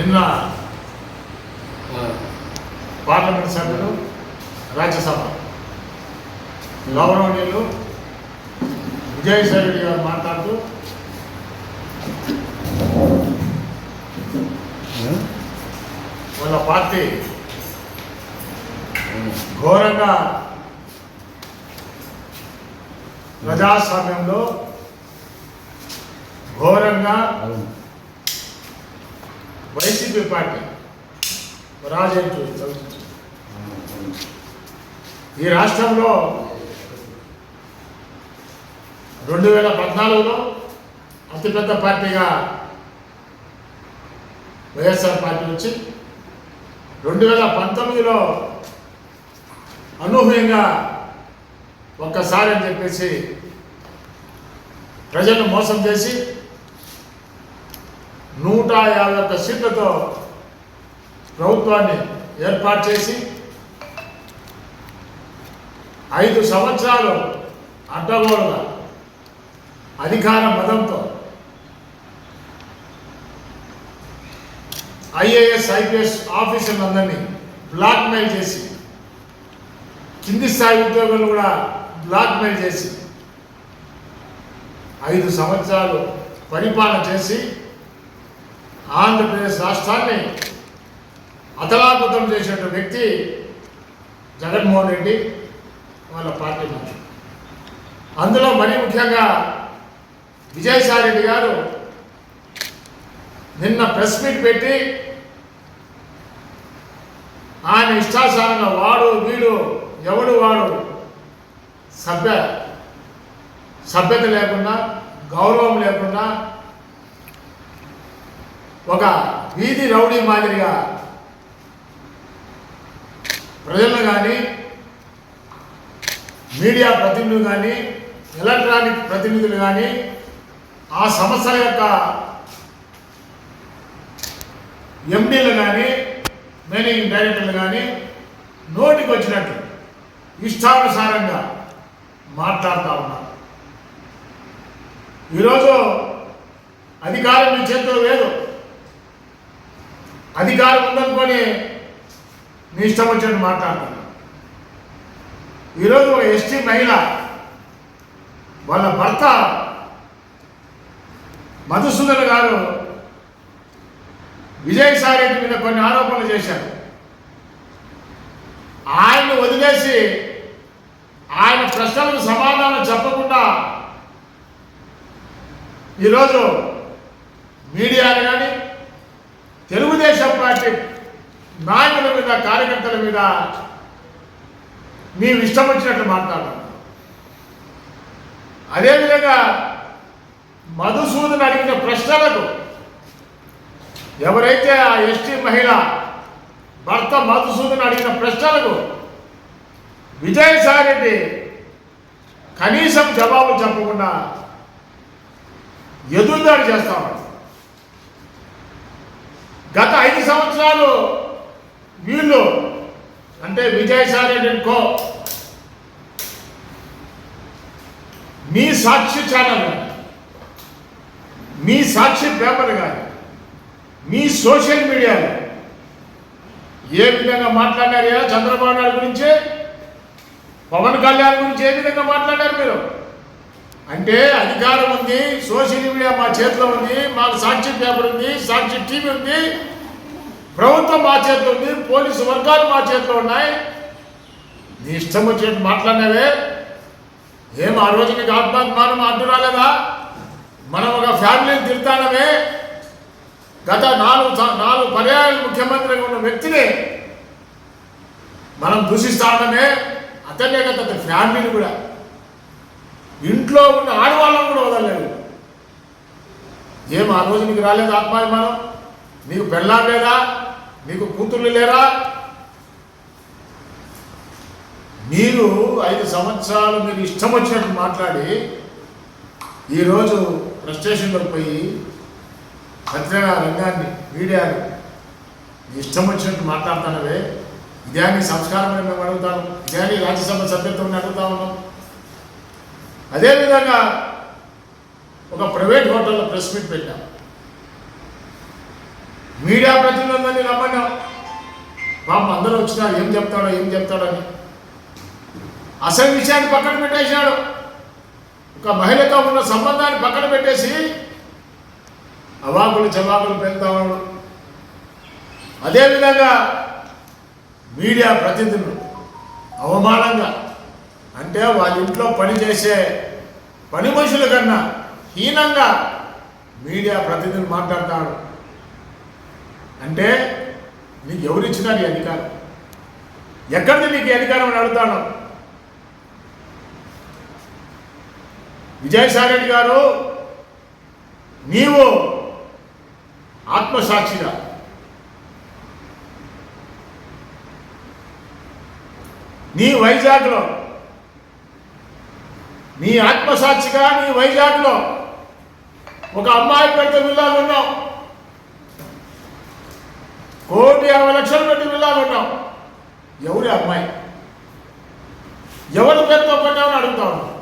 నిన్న పార్లమెంట్ సభ్యులు రాజ్యసభ గౌరవనీయులు విజయసాయి రెడ్డి గారు మాట్లాడుతూ వాళ్ళ పార్టీ ఘోరంగా ప్రజాస్వామ్యంలో ఘోరంగా వైసీపీ పార్టీ రాజేంద్ర ఈ రాష్ట్రంలో రెండు వేల పద్నాలుగులో అతిపెద్ద పార్టీగా వైఎస్ఆర్ పార్టీ వచ్చి రెండు వేల పంతొమ్మిదిలో అనూహ్యంగా ఒక్కసారి అని చెప్పేసి ప్రజలను మోసం చేసి నూట యాభై ఒక్క సీట్లతో ప్రభుత్వాన్ని ఏర్పాటు చేసి ఐదు సంవత్సరాలు అడ్డగోలుగా అధికార మతంతో ఐఏఎస్ ఐపీఎస్ ఆఫీసర్లందరినీ బ్లాక్మెయిల్ చేసి కింది స్థాయి ఉద్యోగులు కూడా బ్లాక్మెయిల్ చేసి ఐదు సంవత్సరాలు పరిపాలన చేసి ఆంధ్రప్రదేశ్ రాష్ట్రాన్ని అతలాకుతం చేసిన వ్యక్తి జగన్మోహన్ రెడ్డి వాళ్ళ పార్టీ మనిషి అందులో మరీ ముఖ్యంగా విజయసాయి రెడ్డి గారు నిన్న ప్రెస్ మీట్ పెట్టి ఆయన ఇష్టానుసారంగా వాడు వీడు ఎవడు వాడు సభ్య సభ్యత లేకుండా గౌరవం లేకుండా ఒక వీధి రౌడీ మాదిరిగా ప్రజలను కానీ మీడియా ప్రతినిధులు కానీ ఎలక్ట్రానిక్ ప్రతినిధులు కానీ ఆ సంస్థల యొక్క ఎండీలు కానీ మేనేజింగ్ డైరెక్టర్లు కానీ నోటికి వచ్చినట్టు ఇష్టానుసారంగా మాట్లాడుతూ ఉన్నారు. ఈరోజు అధికారం మీ చేతిలో లేదు. అధికారం ఉందనుకొని మీ ఇష్టం వచ్చినట్టు మాట్లాడుతున్నారు ఈరోజు ఒక ఎస్టీ మహిళ వాళ్ళ భర్త మధుసూదన్ గారు విజయసాయి రెడ్డి మీద కొన్ని ఆరోపణలు చేశారు. ఆయన్ని వదిలేసి ఆయన ప్రశ్నలకు సమాధానం చెప్పకుండా ఈరోజు మీడియాని కానీ తెలుగుదేశం పార్టీ నాయకుల మీద కార్యకర్తల మీద మేము ఇష్టం వచ్చినట్లు మాట్లాడాలి అదేవిధంగా మధుసూదన్ అడిగిన ప్రశ్నలకు ఎవరైతే ఆ ఎస్టీ మహిళ భర్త మధుసూదన్ అడిగిన ప్రశ్నలకు విజయసాయి రెడ్డి కనీసం జవాబు చెప్పకుండా ఎదురుదాడి చేస్తాడు గత ఐదు సంవత్సరాలు వీళ్ళు అంటే విజయసాయి రెడ్డి కో మీ సాక్షి ఛానల్ మీ సాక్షి పేపర్ కానీ మీ సోషల్ మీడియాలో ఏ విధంగా మాట్లాడారు చంద్రబాబు నాయుడు గురించి పవన్ కళ్యాణ్ గురించి ఏ విధంగా మాట్లాడారు మీరు? అంటే అధికారం ఉంది సోషల్ మీడియా మా చేతిలో ఉంది మాకు సాక్షి పేపర్ ఉంది సాక్షి టీవీ ఉంది ప్రభుత్వం మా చేతిలో ఉంది పోలీసు వర్గాలు మా చేతిలో ఉన్నాయి. నీ ఇష్టం వచ్చినట్టు మాట్లాడినవే. ఏం ఆ రోజు నీకు ఆత్మాభిమానం అడ్డు రాలేదా? మనం ఒక ఫ్యామిలీని తిడతానమే గత నాలుగు నాలుగు పర్యాయాలు ముఖ్యమంత్రిగా ఉన్న వ్యక్తిని మనం దూషిస్తానమే అతనే కదా ఫ్యామిలీని కూడా. ఇంట్లో ఉన్న ఆడవాళ్ళని కూడా వదలలేదు. ఏం ఆ రోజు నీకు రాలేదు ఆత్మాభిమానం? నీకు పెళ్ళాం లేదా? నీకు కూతుర్లు లేరా? మీరు ఐదు సంవత్సరాలు మీరు ఇష్టం వచ్చినట్టు మాట్లాడి ఈరోజు ఫ్రస్ట్రేషన్లోకి పోయి పత్రికా రంగాన్ని మీడియాని ఇష్టం వచ్చినట్టు మాట్లాడుతానవే ఇదే నీ సంస్కారం మేము అడుగుతాను. ఇదే నీ రాజ్యసభ సభ్యత్వం అడుగుతా ఉన్నాం. అదేవిధంగా ఒక ప్రైవేట్ హోటల్లో ప్రెస్ మీట్ పెట్టాం. మీడియా ప్రతినిధులందరినీ రమ్మన్నాం. పాప అందరూ వచ్చినా ఏం చెప్తాడో ఏం చెప్తాడని అసలు విషయాన్ని పక్కన పెట్టేశాడు. ఒక మహిళతో ఉన్న సంబంధాన్ని పక్కన పెట్టేసి అవాకులు చవాకులు పెడతా ఉన్నాడు. అదేవిధంగా మీడియా ప్రతినిధులు అవమానంగా అంటే వాళ్ళ ఇంట్లో పనిచేసే పని మనుషుల కన్నా హీనంగా మీడియా ప్రతినిధులు మాట్లాడతాడు అంటే నీకు ఎవరిచ్చినా నీ అధికారం. ఎక్కడిది నీకు అధికారం అని అడుగుతాను. విజయసాయి రెడ్డి గారు నీవు ఆత్మసాక్షిగా నీ వైజాగ్లో నీ ఆత్మసాక్షిగా నీ వైజాగ్లో ఒక అమ్మాయి పెద్ద విల్లాలు ఉన్నావు. కోటి అరవై లక్షలు పెట్టి విల్లాలు ఉన్నావు. ఎవరి అమ్మాయి? ఎవరి పేరుతో పెట్టామని అడుగుతా ఉన్నావు?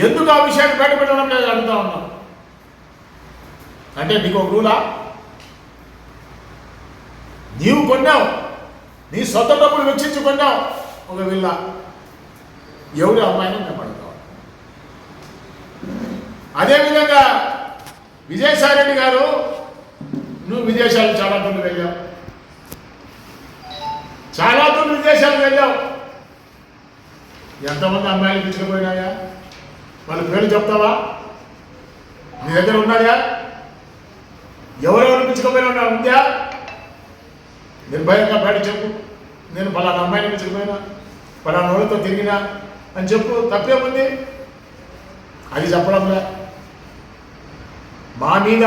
ఎందుకు ఆ విషయాన్ని బయట పెట్టడం లేదు అడుగుతా ఉన్నావు? అంటే నీకు ఒక రూలా? నీవు కొన్నావు. నీ సొంత డబ్బులు వెచ్చించి కొన్నావు. ఒక విల్లా. ఎవరి అమ్మాయిని మేము అడుగుతాం అదేవిధంగా విజయసాయి రెడ్డి గారు నువ్వు విదేశాలు చాలా దూరం వెళ్ళావు. చాలా దూరం విదేశాలకు వెళ్ళావు. ఎంతమంది అమ్మాయిలు తీసుకుపోయినాయా వాళ్ళ పేరు చెప్తావా? నీ దగ్గర ఉన్నాయా? ఎవరెవరు పిచ్చుకుపోయినా ఉన్నా ఉందా? నిర్భయంగా బయట చెప్పు. నేను పలానా అమ్మాయిని పిచ్చుకుపోయినా పలానా వాళ్ళతో తిరిగినా అని చెప్పు. తప్పేముంది? అది చెప్పడంలే. మా మీద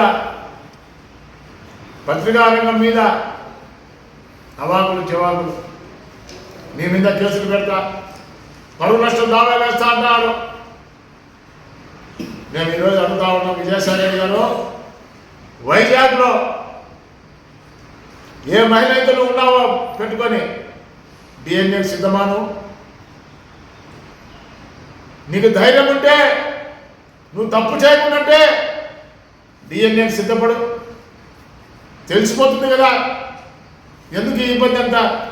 పత్రికారంగం మీద అవాకులు జవాబులు. నీ మీద కేసులు పెడతా. పరువు నష్టం దావా వేస్తా అంటాడు నేను ఈరోజు అడుగుతా ఉన్నాం విజయసాయి గారు వైజాగ్లో ఏ మహిళ అయితే ఉన్నావో పెట్టుకొని డిఎన్ఏ సిద్ధమాను. నీకు ధైర్యం ఉంటే నువ్వు తప్పు చేయకుండా డిఎన్ఏ సిద్ధపడు. తెలిసిపోతుంది కదా. ఎందుకు ఈ ఇబ్బంది అంతా?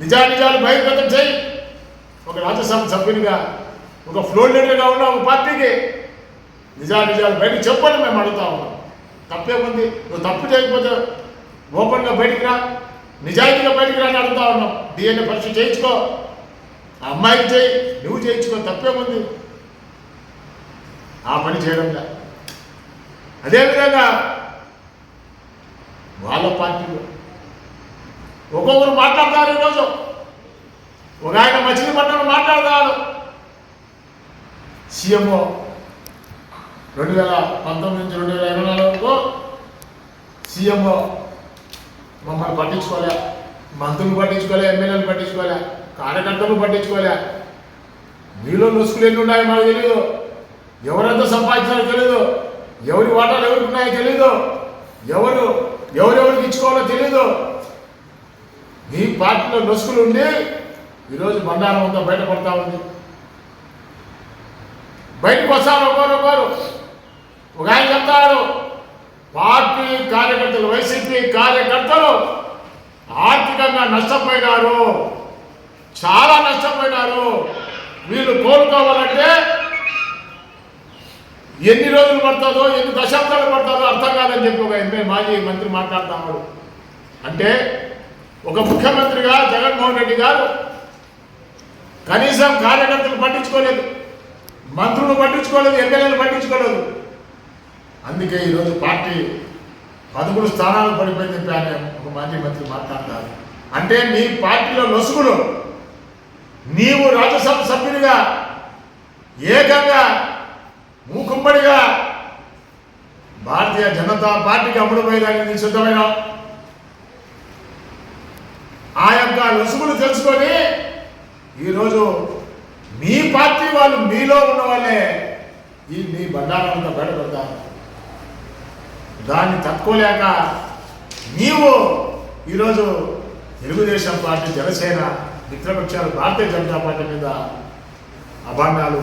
నిజా నిజాలు బహిర్గతం చేయి. ఒక రాజ్యసభ సభ్యునిగా ఒక ఫ్లోర్ లీడర్గా ఉన్న ఒక పార్టీకి నిజా నిజాలు చెప్పని మేము అడుగుతా ఉన్నాం. తప్పేముంది నువ్వు తప్పు చేయకపోతే ఓపెన్గా బయటికి రా. నిజాయితీగా బయటికి రా అని అడుగుతా ఉన్నాం. డిఎన్ఏ పరీక్ష చేయించుకో. ఆ అమ్మాయికి చేయి. నువ్వు చేయించుకో. తప్పేముంది ఆ పని చేయడంలా. అదేవిధంగా వాళ్ళ పార్టీలో ఒక్కొక్కరు మాట్లాడతారు ఈరోజు. ఒక ఆయన మచిలీపట్నం మాట్లాడతాడు. సీఎంఓ రెండు వేల పంతొమ్మిది నుంచి రెండు వేల ఇరవై నాలుగు సీఎంఓ మమ్మల్ని పట్టించుకోలే. మంత్రులు పట్టించుకోలే ఎమ్మెల్యేలు పట్టించుకోలే కార్యకర్తలు పట్టించుకోలే. మీలో నొసుకులు ఎన్ని ఉన్నాయో మాకు తెలియదు ఎవరెంత సంపాదించాలో తెలియదు ఎవరి వాటాలు ఎవరికి ఉన్నాయో తెలీదు. ఎవరు ఎవరెవరికి ఇచ్చుకోవాలో తెలీదు. నీ పార్టీలో నొసుకులు ఉండి ఈరోజు బండారం అంతా బయటపడతా ఉంది. బయటకు వస్తారు ఒకరు ఒకరు. ఒక ఆయన చెప్తాడు పార్టీ కార్యకర్తలు వైసీపీ కార్యకర్తలు ఆర్థికంగా నష్టపోయినారు. చాలా నష్టపోయినారు. వీళ్ళు కోలుకోవాలంటే ఎన్ని రోజులు పడుతుందో ఎన్ని దశాబ్దాలు పడుతుందో అర్థం కాదని చెప్పి ఒక ఎంపీ మాజీ మంత్రి మాట్లాడుతున్నాడు అంటే ఒక ముఖ్యమంత్రిగా జగన్మోహన్ రెడ్డి గారు కనీసం కార్యకర్తలు పట్టించుకోలేదు మంత్రులు పట్టించుకోలేదు ఎమ్మెల్యేలు పట్టించుకోలేదు. అందుకే ఈరోజు పార్టీ పదమూడు స్థానాలు పడిపోయింది చెప్పి ఆయన ఒక మాజీ మంత్రి మాట్లాడతారు. అంటే నీ పార్టీలో లొసుగులు నీవు రాజ్యసభ సభ్యునిగా ఏకంగా మూకుమ్మడిగా భారతీయ జనతా పార్టీకి అమ్ముడుపోయేదానికి నీ సిద్ధమైన? ఆ యొక్క లొసుగులు తెలుసుకొని ఈరోజు మీ పార్టీ వాళ్ళు మీలో ఉన్న వాళ్ళే ఈ మీ బండారంతా బయటపడతారు. దాన్ని తట్టుకోలేక నీవు ఈరోజు తెలుగుదేశం పార్టీ జనసేన మిత్రపక్షాలు భారతీయ జనతా పార్టీ మీద అభాండాలు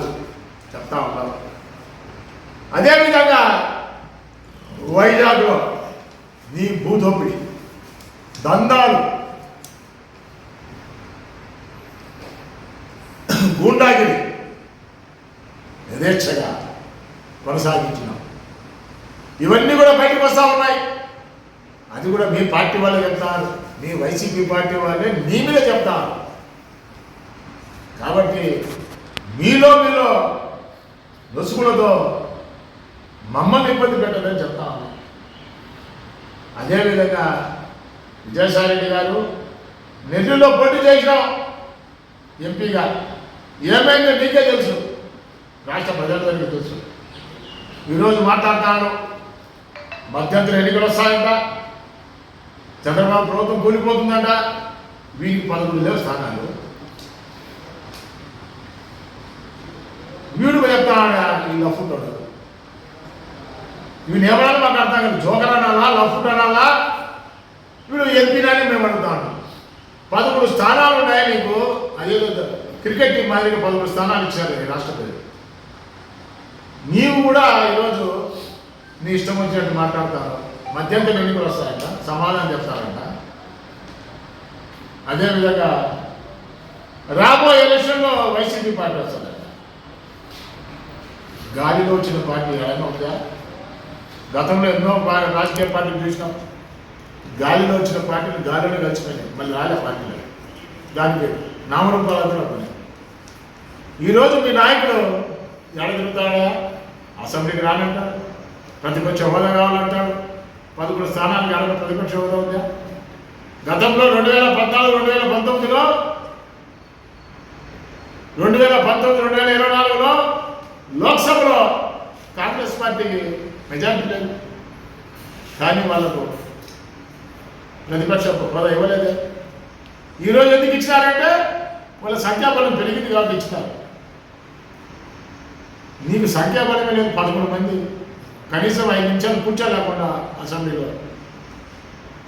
చెప్తా ఉన్నారు అదేవిధంగా వైజాగ్లో నీ భూదోపిడి దందాలు గూండాగిరి యథేచ్ఛగా కొనసాగించినాం. ఇవన్నీ కూడా బయటకు వస్తూ ఉన్నాయి. అది కూడా మీ పార్టీ వాళ్ళే చెప్తారు. మీ వైసీపీ పార్టీ వాళ్ళే నీ మీద చెప్తారు. కాబట్టి మీలో మీలో నొసుగులతో మమ్మల్ని ఇబ్బంది పెట్టదని చెప్తా ఉన్నాం. అదేవిధంగా విజయసాయిరెడ్డి గారు నెల్లూరులో పోటీ చేసినాం ఎంపీగా ఏమైందో నీకే తెలుసు. రాష్ట్ర ప్రజలందరికీ తెలుసు. ఈరోజు మాట్లాడతాను మధ్యంతర ఎన్నికలు వస్తాయంట. చంద్రబాబు ప్రభుత్వం కూలిపోతుందంట. వీరికి పదమూడు లేవు స్థానాలు. వీడు చెప్తాడు? ఈ లఫుంటాడు ఇవి ఏమన్నా మాకు అర్థం కాదు. జోకర్ అనాలా లఫ్ట్ అనాలా? వీడు ఎంపీనాని మేము అడుగుతాం పదమూడు స్థానాలు ఉన్నాయి నీకు? అదే క్రికెట్ టీం మాదిరిగా పదమూడు స్థానాలు ఇచ్చారు రాష్ట్రపతి. నీవు కూడా ఈరోజు నీ ఇష్టం వచ్చినట్టు మాట్లాడతారు మధ్యంతరం ఎన్నికలు వస్తాయంట సమాధానం చెప్తారంట. అదేవిధంగా రాబోయే ఎలక్షన్లో వైసీపీ పార్టీ వస్తుందంట. గాలిలో వచ్చిన పార్టీ ఏమైనా ఉందా? గతంలో ఎన్నో రాజకీయ పార్టీలు చూసినాం. గాలిలో వచ్చిన పార్టీలు గాలిలో కలిసిపోయినాయి. మళ్ళీ రాలే పార్టీలు. దానికి నామరూపాలతో పని ఈరోజు మీ నాయకుడు ఎడ తిరుగుతాడా? అసెంబ్లీకి రానంటాడు ప్రతిపక్ష హోదా కావాలంటాడు పదకొండు స్థానాలకు ఎడగ ప్రతిపక్ష హోదా ఉందా? గతంలో రెండు వేల పద్నాలుగు రెండు వేల పంతొమ్మిదిలో రెండు వేల పంతొమ్మిది రెండు వేల ఇరవై నాలుగులో లోక్సభలో కాంగ్రెస్ పార్టీకి మెజార్టీ లేదు కానీ వాళ్ళకు ప్రతిపక్ష హోదా ఇవ్వలేదే. ఈరోజు ఎందుకు ఇచ్చినారంటే వాళ్ళ సంఖ్యాబలం పెరిగింది కాబట్టి ఇచ్చినారు. నీకు సంఖ్యాబలమే లేదు పదకొండు మంది. కనీసం ఐదు నిమిషాలు కూర్చోలేకుండా అసెంబ్లీలో.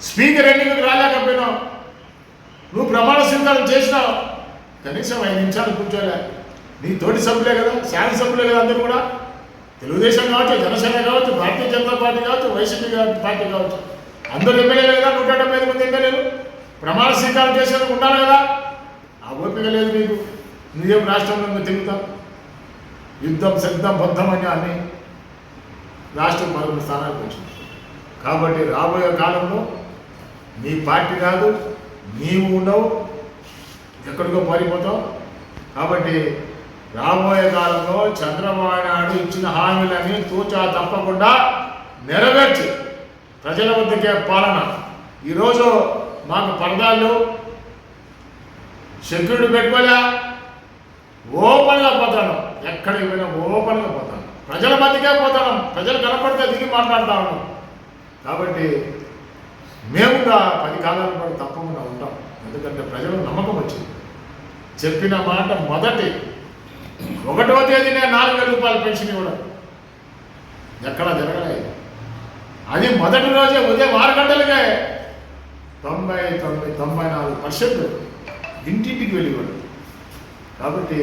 స్పీకర్ ఎన్నికకు రాలేకపోయినావు నువ్వు ప్రమాణ స్వీకారం చేసినావు. కనీసం ఐదు నిమిషాలు కూర్చోలే. నీ తోటి సభ్యులే కదా శాసనసభ్యులే కదా అందరూ కూడా. తెలుగుదేశం కావచ్చు జనసేన కావచ్చు భారతీయ జనతా పార్టీ కావచ్చు వైసీపీ పార్టీ కావచ్చు. అందరూ ఎమ్మెల్యేలు కదా నూట డెబ్బై ఐదు మంది ఎమ్మెల్యేలు? ప్రమాణ స్వీకారం చేసేది ఉండాలి కదా? ఆ ఓపిక లేదు నీకు. నువ్వేం రాష్ట్రంలో మేము తిరుగుతావు? యుద్ధం సిద్ధం బద్ధం అని అన్ని రాష్ట్రం పదకొండు స్థానాలకు వచ్చింది. కాబట్టి రాబోయే కాలంలో నీ పార్టీ కాదు నీవు ఉండవు ఎక్కడికో పారిపోతావు. కాబట్టి రాబోయే కాలంలో చంద్రబాబు నాయుడు ఇచ్చిన హామీలని తూచా తప్పకుండా నెరవేర్చి ప్రజల వద్దకే పాలన. ఈరోజు మాకు పరదాలు సెక్యూరిటీ పెట్టుకోలే ఓపెన్గా పోతాను. ఎక్కడికి పోయినా ఓపెన్గా పోతాను. ప్రజల మధ్యకే పోతాను. ప్రజలు కనపడితే దిగి మాట్లాడతాను కాబట్టి మేము కూడా పది కాలాల పాటు తప్పకుండా ఉంటాం. ఎందుకంటే ప్రజలు నమ్మకం వచ్చింది. చెప్పిన మాట మొదటి. ఒకటో తేదీనే నాలుగు వేల రూపాయల పెన్షన్ ఇవ్వడం. ఎక్కడా జరగలేదు అది మొదటి రోజే ఉదయం ఆరు గంటలకే తొంభై తొంభై తొంభై నాలుగు పర్సెంట్ ఇంటింటికి వెళ్ళివ్వడం కాబట్టి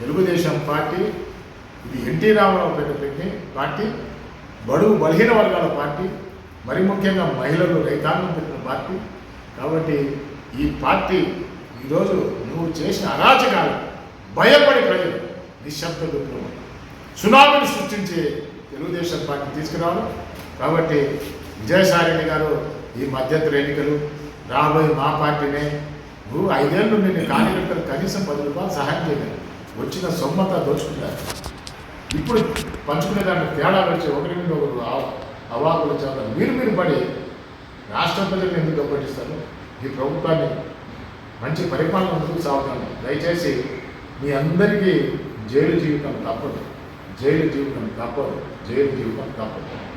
తెలుగుదేశం పార్టీ ఇది ఎన్టీ రామారావు పెద్ద పెట్టి పార్టీ బడుగు బలహీన వర్గాల పార్టీ మరి ముఖ్యంగా మహిళలు రైతాంగం పెట్టిన పార్టీ. కాబట్టి ఈ పార్టీ ఈరోజు నువ్వు చేసిన అరాచకాలు. భయపడి ప్రజలు నిశ్శబ్ద విప్లవం సునామీని సృష్టించి తెలుగుదేశం పార్టీ తీసుకురావడం కాబట్టి విజయసాయిరెడ్డి గారు ఈ మధ్యంతర ఎన్నికలు రాబోయే మా పార్టీనే నువ్వు ఐదేళ్ళు నేను కార్యకర్తలు కనీసం పది రూపాయలు సహాయం చేయలేదు. వచ్చిన సొమ్మంతా దోచుకుంటారు. ఇప్పుడు పంచుకునే దాంట్లో తేడా వచ్చి ఒకరి మీద ఒకరు అవాకులు చాలా మీరు మీరు పడి రాష్ట్ర ప్రజలను ఎందుకు గప్పటిస్తారు ఈ ప్రభుత్వాన్ని మంచి పరిపాలన ముందుకు సాగుతాను. దయచేసి మీ అందరికీ జైలు జీవితం తప్పదు. జైలు జీవితం తప్పదు. జైలు జీవితం తప్పదు.